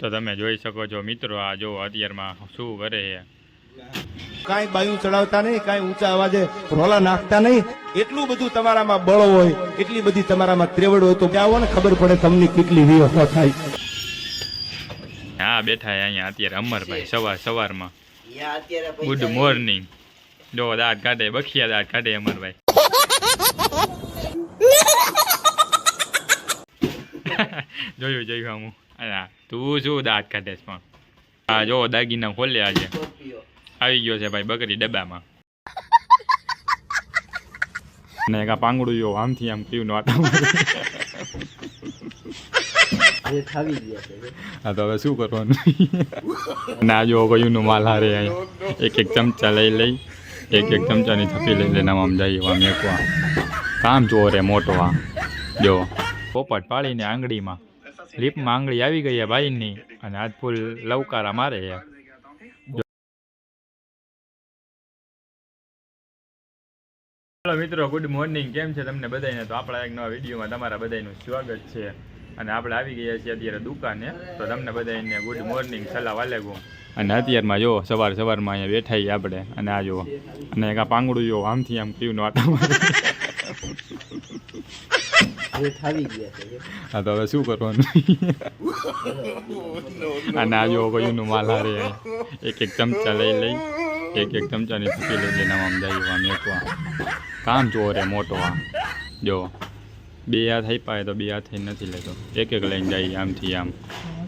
તો તમે જોઈ શકો છો મિત્રો આ જો અત્યારમાં શું કરે છે. કાંઈ બાયું ચડાવતા નહીં કાંઈ ઊંચા અવાજે રોલા નાખતા નહીં. એટલું બધું તમારામાં બળ હોય એટલી બધી તમારામાં ત્રેવડ હોય તો આવો ને ખબર પડે તમને કેટલી વ્યવસ્થા થાય. હા બેઠા અહીંયા અત્યારે અમરભાઈ સવાર સવારમાં. યા અત્યારે પૈસા ગુડ મોર્નિંગ જો દાંત કાઢે બખિયા દાંત કાઢે અમરભાઈ. જોયું જોયું હું અલા તું શું દાંત કાઢેસ પણ. હા જો દાગીના ખોલ્યા આજે. આવી ગયો છે ભાઈ બકરી ડબ્બામાં. ને આ પાંગડું જો આમથી આમ પીવું આટા છે હા. તો હવે શું કરવાનું? ના જો કયુંનું માલ હારે અહીં એક એક ચમચા લઈ લઈ એક એક ચમચાની થપી લઈ લઈને આમ જઈએ આમ એકવા કામ ચોરે મોટો આ. જો પોપટ પાડીને આંગળીમાં. લીપમાં આંગળી આવી ગઈ ભાઈની અને આજ ફૂલ લવકારા મારે હેલો મિત્રો ગુડ મોર્નિંગ કેમ છે તમને બધાને તો આપણા એક નવા વિડીયોમાં તમારા બધાનું સ્વાગત છે અને આપણે આવી ગયા છીએ અત્યારે દુકાને. તો તમને બધાને ગુડ મોર્નિંગ સલાહ વાલેગુમ અને અત્યારમાં જો સવાર સવારમાં અહીંયા બેઠા આપણે. અને આ જુઓ અને આ પાંગડું જો આમથી આમ પીવું જે થાવી ગયા છે હા તો હવે શું કરવાનું? અને આ જો કયુંનું માલ હારે એક એક ચમચા લઈ લઈ એક એક ચમચાની થપી લઈ લઈને આમ જાય આમ એકવા કામ રે મોટો આ. જો બે હાથ આપ્યા તો બે હાથ નથી લેતો એક એક લઈને જઈએ આમથી આમ.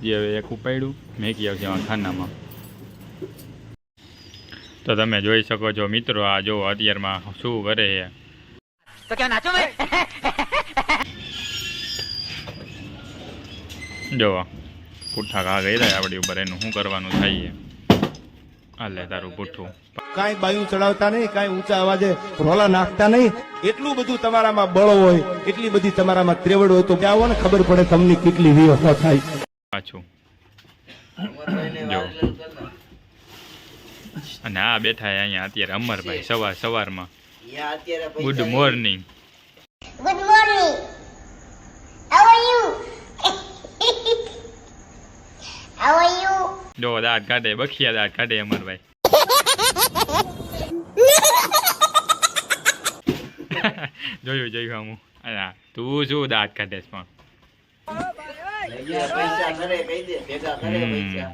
જે હવે એક ઉપાડ્યું મેકી આવશે આમાં ખાનામાં. તો તમે જોઈ શકો છો મિત્રો આ જો અત્યારમાં શું કરે છે. જો પુઠ્ઠા ઘા ગઈ રહ્યા આપણી ઉપર એનું શું કરવાનું થાય આલે હાલે તારું પુઠ્ઠું. કાંઈ બાયું ચડાવતા નહીં કાંઈ ઊંચા અવાજે રોલા નાખતા નહીં. એટલું બધું તમારામાં બળ હોય એટલી બધી તમારામાં ત્રેવડ હોય તો આવો ને ખબર પડે તમને કેટલી વ્યવસ્થા થાય. પાછું. જો. અને આ બેઠા અહીંયા અત્યારે અમરભાઈ સવાર સવારમાં good morning good morning Good morning. How are you? How are you? જો દાંત કાઢે બખિયા દાંત કાઢે અમરભાઈ જોયું જોયું હું અલા તું શું દાંત પણ? જવાની છે.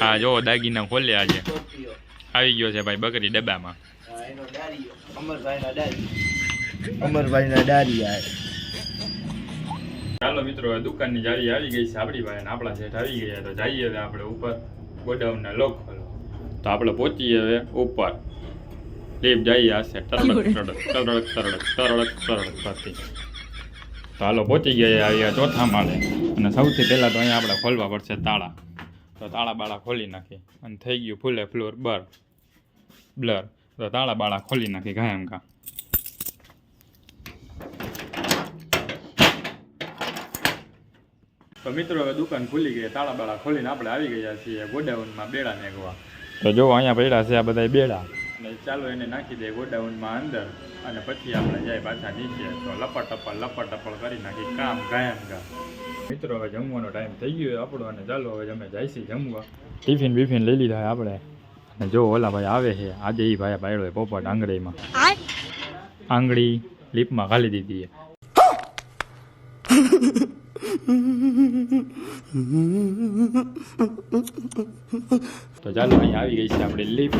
હા જો દાગીના ખોલ્યા આજે. આવી ગયો છે ભાઈ બકરી ડબ્બામાં. અમરભાઈ ના ડારી અમરભાઈ ના ડારી ચાલો મિત્રો દુકાનની જાળી આવી ગઈ છે. આપણી પાસે આપણા સેઠ આવી ગયા તો જઈએ હવે આપણે ઉપર ગોડાઉનના લોક ખોલો તો આપણે પહોંચીએ હવે ઉપર. લીપ જઈએ આ સેટ તરડક તરડક તરડક તરડક તરડક તરડક કરતી તો હાલો પહોંચી ગયા આવ્યા ચોથા માળે. અને સૌથી પહેલાં તો અહીંયા આપણે ખોલવા પડશે તાળા. તો તાળા બાળા ખોલી નાખી. અને થઈ ગયું ફૂલે ફ્લોર બર બ્લર. તો તાળા બાળા ખોલી નાખી ઘાયમ કા તો મિત્રો હવે દુકાન ખુલી ગઈ તાળા બાળા ખોલીને આપણે આવી ગયા છીએ ગોડાઉનમાં બેડા મેઘવા તો જો અહીંયા પડ્યા છે આ બધા બેડા. અને ચાલો એને નાખી દઈએ ગોડાઉનમાં અંદર અને પછી આપણે જાય પાછા નીચે. તો લપટ ટપડ લપટ ટપડ કરી નાખી કામ ગાયમ ગા મિત્રો હવે જમવાનો ટાઈમ થઈ ગયો આપણો અને ચાલો હવે અમે જઈશી જમવા. ટિફિન બિફિન લઈ લીધા આપણે. અને જો ઓલા ભાઈ આવે છે આજે એ ભાઈ પાડ્યો પોપટ આંગળીમાં. આંગળી લીપમાં ખાલી દીધી તો ચાલો અહીં આવી ગઈ છે આપણી લીપ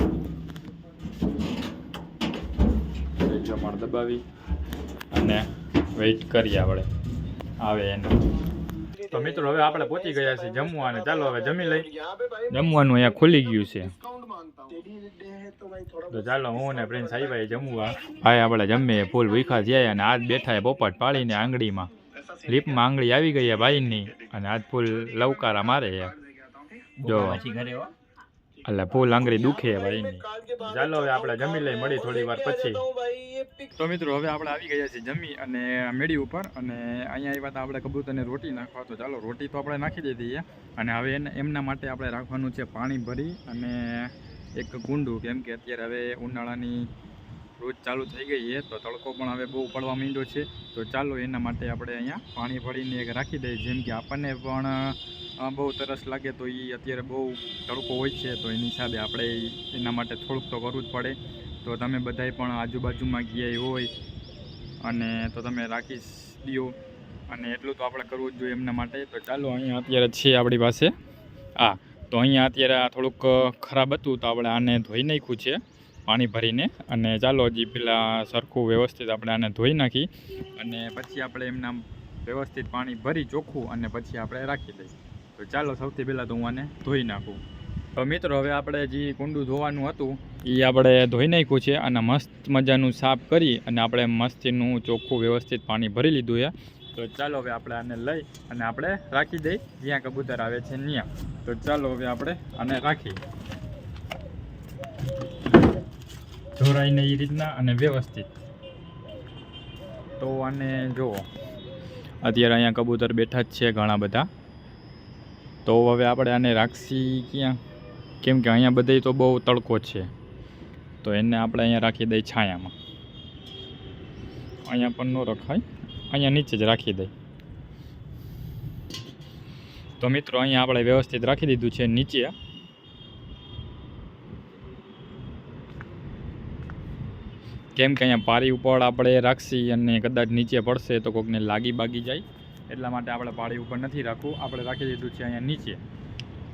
જમણ દબાવી અને વેઇટ કરીએ આપણે. આવે એનો. તો મિત્રો, હવે આપણે પહોંચી ગયા છીએ જમવાને. ચાલો, હવે જમી લઈ. જમવાનું અહીંયા ખુલી ગયું છે. તો ચાલો, હું ને પ્રિન્સ આવ્યા જમવા. ભાઈ, આપણે જમીએ, ફૂલ ભૂખા થયા અને આજ બેઠા પોપટ પાડીને આંગળીમાં. લીપમાં આંગળી આવી ગઈ ભાઈની અને આજ ફૂલ લવકારા મારે છે જો. એટલે ફૂલ આંગળી દુખે ભાઈની. ચાલો હવે આપણે જમી લઈ મળી થોડી વાર પછી. તો મિત્રો હવે આપણે આવી ગયા છીએ જમી અને મેળી ઉપર અને અહીંયા આવ્યા હતા આપણે કબૂતરને રોટી નાખવા. તો ચાલો રોટી તો આપણે નાખી દીધી અને હવે એને એમના માટે આપણે રાખવાનું છે પાણી ભરી અને એક કુંડું કેમ કે અત્યારે હવે ઉનાળાની રોજ ચાલુ થઈ ગઈ છે, તો તડકો પણ હવે બહુ પડવા માંડ્યો છે. તો ચાલો એના માટે આપણે અહીંયા પાણી ભરીને એક રાખી દઈએ. જેમ કે આપણને પણ બહુ તરસ લાગે તો એ અત્યારે બહુ તડકો હોય છે, તો એની હિસાબે આપણે એના માટે થોડુંક તો કરવું જ પડે. તો તમે બધાય પણ આજુબાજુમાં ગયા હોય અને તો તમે રાખી દો અને એટલું તો આપણે કરવું જ જોઈએ એમના માટે. તો ચાલો અહીંયા અત્યારે છે આપણી પાસે. આ તો અહીંયા અત્યારે આ થોડુંક ખરાબ હતું, તો આપણે આને ધોઈ નાખ્યું છે. પાણી ભરીને અને ચાલો હજી પેલા સરખું વ્યવસ્થિત આપણે આને ધોઈ નાખી અને પછી આપણે એમના વ્યવસ્થિત પાણી ભરી ચોખ્ખું અને પછી આપણે રાખી દઈએ તો ચાલો સૌથી પહેલાં તો હું આને ધોઈ નાખું. તો મિત્રો, હવે આપણે જે કુંડું ધોવાનું હતું એ આપણે ધોઈ નાખ્યું છે અને મસ્ત મજાનું સાફ કરી અને આપણે મસ્તીનું ચોખ્ખું વ્યવસ્થિત પાણી ભરી લીધું છે. તો ચાલો હવે આપણે આને લઈ અને આપણે રાખી દઈ, જ્યાં કબૂતર આવે છે ત્યાં. તો ચાલો હવે આપણે આને રાખી ધોરાઈને એ રીતના અને વ્યવસ્થિત. તો આને જુઓ. અત્યારે અહીંયા કબૂતર બેઠા જ છે ઘણા બધા. તો હવે આપણે આને રાખશી ક્યાં? કેમ કે અહીંયા બધે તો બહુ તડકો છે. તો એને આપણે અહીંયા રાખી દઈએ છાયામાં. અહીંયા પણ ન રખાય. અહીંયા નીચે જ રાખી દઈ તો મિત્રો અહીંયા આપણે વ્યવસ્થિત રાખી દીધું છે નીચે. કેમ કે અહીંયા પારી ઉપર આપણે રાખશી અને કદાચ નીચે પડશે તો કોઈકને લાગી બાગી જાય. એટલા માટે આપણે પાળી ઉપર નથી રાખવું. આપણે રાખી દીધું છે અહીંયા નીચે.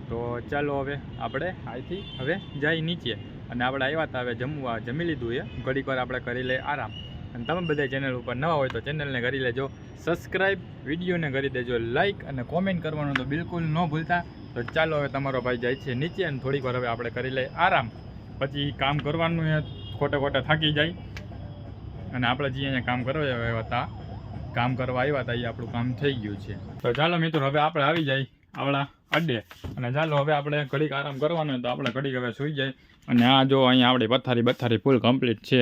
તો ચાલો હવે આપણે અહીંથી હવે જાય નીચે. અને આપણે આવ્યા હતા હવે જમવા. જમી લીધું એ. ઘડીક વાર આપણે કરી લઈએ આરામ. અને તમે બધા ચેનલ ઉપર નવા હોય તો ચેનલને કરી લેજો. સબસ્ક્રાઈબ વિડીયોને કરી દેજો. લાઇક અને કોમેન્ટ કરવાનું તો બિલકુલ ન ભૂલતા. તો ચાલો હવે તમારો ભાઈ જાય છે નીચે અને થોડીક વાર હવે આપણે કરી લઈએ આરામ. પછી કામ કરવાનું એ ખોટે ખોટે થાકી જાય. અને આપણે જે અહીંયા કામ કરવા આવ્યા હતા, કામ કરવા આવ્યા હતા, એ આપણું કામ થઈ ગયું છે. તો ચાલો મિત્રો, હવે આપણે આવી જાય આપણા અડ્ડે અને ચાલો હવે આપણે ઘડીક આરામ કરવાનો હોય તો આપણે ઘડીક હવે સૂઈ જાય. અને આ જો અહીંયા આપણી પથારી બથારી ફૂલ કમ્પ્લીટ છે.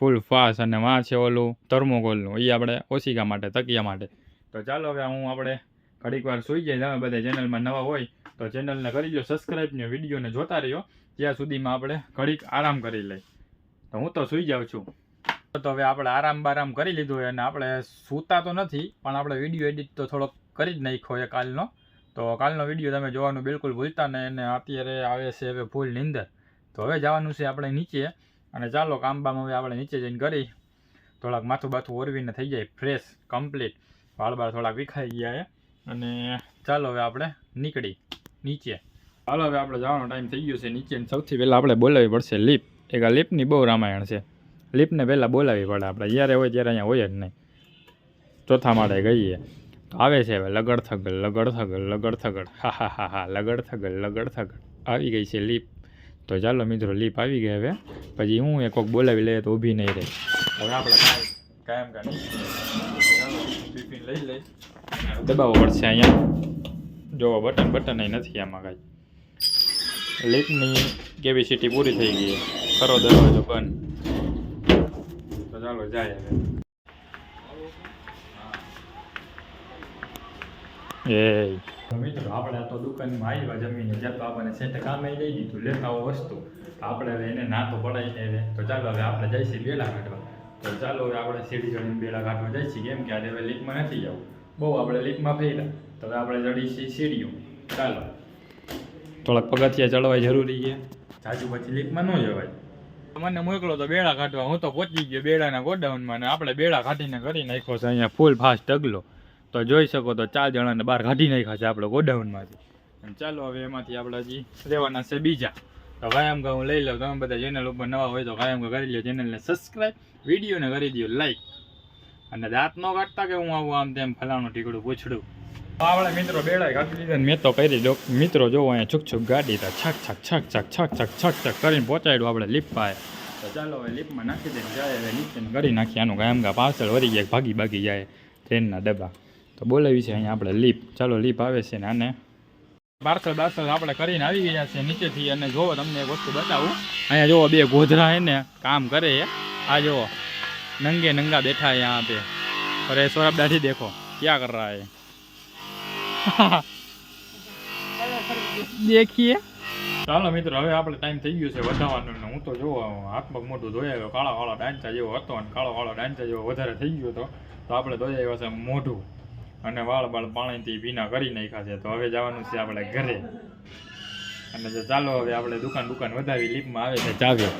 ફૂલ ફાસ અને વાં છે ઓલું થર્મોકોલનું એ આપણે ઓશિકા માટે, તકિયા માટે. તો ચાલો હવે હું આપણે ઘડીક વાર સૂઈ જાય. તમે બધા ચેનલમાં નવા હોય તો ચેનલને કરી લો સબસ્ક્રાઈબ ને વિડીયોને જોતા રહ્યો. ત્યાં સુધીમાં આપણે ઘડીક આરામ કરી લઈ તો હું તો સૂઈ જાઉં છું. તો હવે આપણે આરામ બારામ કરી લીધું અને આપણે સૂતા તો નથી, પણ આપણે વીડિયો એડિટ તો થોડોક કરી જ નાખ્યો છે કાલનો. તો કાલનો વીડિયો તમે જોવાનું બિલકુલ ભૂલતા નહીં અને અત્યારે આવે છે હવે ફૂલ નીંદર. તો હવે જવાનું છે આપણે નીચે અને ચાલો કામ બામ હવે આપણે નીચે જઈને કરી. થોડાક માથું બાથું ઓરવીને થઈ જાય ફ્રેશ કમ્પ્લીટ વાળ બાળ થોડાક વિખાઈ ગયા છે અને ચાલો હવે આપણે નીકળી, નીચે. ચાલો હવે આપણે જવાનો ટાઈમ થઈ ગયો છે નીચે સૌથી પહેલાં આપણે બોલાવવી પડશે લીપ. એક આ લીપની બહુ રામાયણ છે. લીપને પહેલાં બોલાવવી પડે આપણે. જ્યારે હોય ત્યારે અહીંયા હોય જ નહીં. ચોથા માળે ગઈએ. તો આવે છે હવે લગડ થગડ લગડ થગડ લગડ થગડ. હા હા હા હા, લગડ થગડ લગડ થગડ. આવી ગઈ છે લીપ. તો ચાલો મિત્રો, લીપ આવી ગઈ હવે. પછી હું એ કોક બોલાવી લઈએ તો ઊભી નહીં રહે. હવે આપણે કાંઈ કાયમ કા નહીં. ચાલો ટિફિન લઈ લઈ દબાવવો પડશે અહીંયા. જોવો, બટન બટન અહીં નથી આમાં કાંઈ. લીપની કેપેસિટી પૂરી થઈ ગઈ છે. ખરો દરવાજો બંધ. તો ચાલો જાય હવે. મિત્રો આપણે આ તો દુકાનમાં આવ્યા જમીને જ્યાં તો આપણને સેટ કામે લઈ દીધું લેતા વસ્તુ. આપણે હવે એને ના તો પડાવીને હવે. તો ચાલો હવે આપણે જઈશું બેલા કાઢવા. તો ચાલો હવે આપણે સીડી ચડીને બેલા કાઢવા જઈશું કેમ કે આજે હવે લીકમાં નથી જવું. બહુ આપણે લીકમાં ફેર્યા તો હવે આપણે ચડીશું સીડીઓ ચાલો. થોડાક પગથિયા ચડવા જરૂરી છે. જાજુ પછી લીકમાં ન જવાય. મને મોકલો તો બેડા કાઢવા. હું તો પહોંચી ગયો બેડાના ગોડાઉનમાં ને આપણે બેડા કાઢીને કરી નાખ્યો છે. અહીંયા ફૂલ ફાસ્ટ ઢગલો. તો જોઈ શકો તો ચાર જણાને બહાર કાઢી નાખ્યા છે આપણે ગોડાઉનમાંથી. ચાલો હવે એમાંથી આપણે હજી રહેવાના છે બીજા. તો કાયમ કે હું લઈ લઉં. તમે બધા ચેનલ ઉપર નવા હોય તો કાયમ કે કરી લો ચેનલને સબસ્ક્રાઈબ વિડીયોને કરી દો લાઈક અને દાંત ન કાઢતા કે હું આવું આમ તેમ ફલાણું ટીકડું પૂછડું? આવડે મિત્રો બેડા કાપી દીધા મેં તો કરી દો મિત્રો જોવો અહીંયા છુક છુક ગાડી તો, છક છક છક છક છક છક છક છક કરીને પહોંચાડ્યું આપણે લીપ પાએ તો ચાલો હવે લીપમાં નાખી દે જાય હવે નીચે કરી નાખીએ. આનું કાંઈ એમ કાં પાછળ વળી ગયા ભાગી ભાગી જાય ટ્રેનના ડબ્બા. તો બોલાવી છે અહીંયા આપણે લીપ ચાલો લીપ આવે છે ને આને. પાર્સલ બાર્સલ આપણે કરીને આવી ગયા છે નીચેથી અને જોવો તમને એક વસ્તુ બતાવું. અહીંયા જોવો બે ગોધરા એને કામ કરે છે આ જોવો. નંગે નંગા બેઠા હે યહાં પે અરે સોરાબ દાઢી દેખો. ક્યાં કર રહા હે દેખીએ. ચાલો મિત્રો, હવે આપણે ટાઈમ થઈ ગયો છે વધારવાનો ને હું તો જોવો, હાથમાં મોઢું ધોઈ આવ્યો કાળા વાળો ડાંચા જેવો હતો અને કાળો વાળો ડાંચા જેવો વધારે થઈ ગયો હતો તો આપણે ધોઈ આવ્યા છે મોઢું અને વાળ બાળ પાણીથી ભીના કરી નાખ્યા છે. તો હવે જવાનું છે આપણે ઘરે. અને જો ચાલો હવે આપણે દુકાન દુકાન વધાવી લીપમાં આવે છે ચાવી.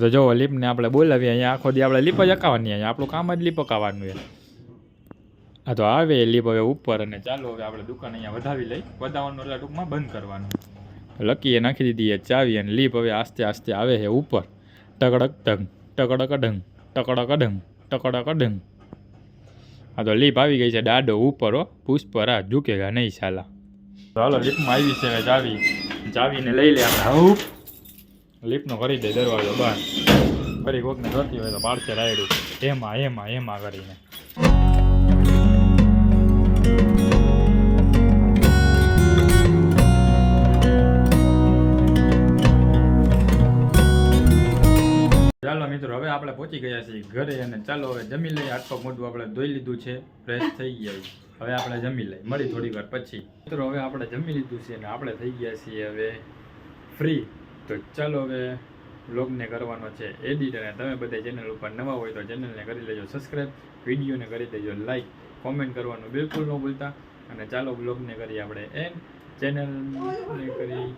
તો જોવો લીપને આપણે બોલાવીએ, અહીંયા આખો દી આપણે લીપ જ અકાવાની અહીંયા આપણું કામ જ લીપ અકાવાનું છે. હા, તો આવે એ લીપ હવે ઉપર અને ચાલો હવે આપણે દુકાન અહીંયા વધાવી લઈ. વધાવવાનું એટલે ટૂંકમાં બંધ કરવાનું. લકીએ નાખી દીધી એ ચાવી અને લીપ હવે આસ્તે આસ્તે આવે છે ઉપર. ટકડક ટંગ ટકડક ઢંગ ટકડક ઢંગ ટકડક ઢંગ આ તો લીપ આવી ગઈ છે દાડો ઉપર હો પુષ્પરા ઝૂકેગા નહીં ચાલો હાલો, લીપમાં આવી છે હવે ચાવી. ચાવીને લઈ લે આપણે. હઉપ લીપનો કરી દે દરવાજો બહાર. ફરી કોકને જોતી હોય તો પાડશે રાયડું એમાં એમાં એમાં કરીને. ચાલો મિત્રો, હવે આપણે પહોંચી ગયા છીએ ઘરે અને ચાલો હવે જમી લઈએ. આટલો મોટું આપણે ધોઈ લીધું છે ફ્રેશ થઈ ગયા હવે આપણે જમી લઈએ. મળી થોડી વાર પછી. મિત્રો, હવે આપણે જમી લીધું છે અને આપણે થઈ ગયા છીએ હવે ફ્રી તો ચાલો હવે બ્લોગને કરવાનો છે એડિટ અને તમે બધા ચેનલ ઉપર નવા હોય તો ચેનલને કરી લેજો સબસ્ક્રાઈબ વિડીયોને કરી દેજો લાઈક કોમેન્ટ કરવાનું બિલકુલ ન ભૂલતા. અને ચાલો બ્લોગને કરીએ આપણે એન ચેનલને કરી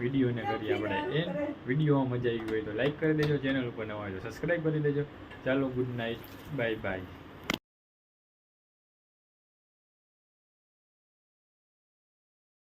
વિડીયોને કરીએ આપણે એન વિડીયોમાં મજા આવી હોય તો લાઈક કરી દેજો. ચેનલ ઉપર નવા હોય તો સબસ્ક્રાઈબ કરી દેજો. ચાલો ગુડ નાઇટ બાય બાય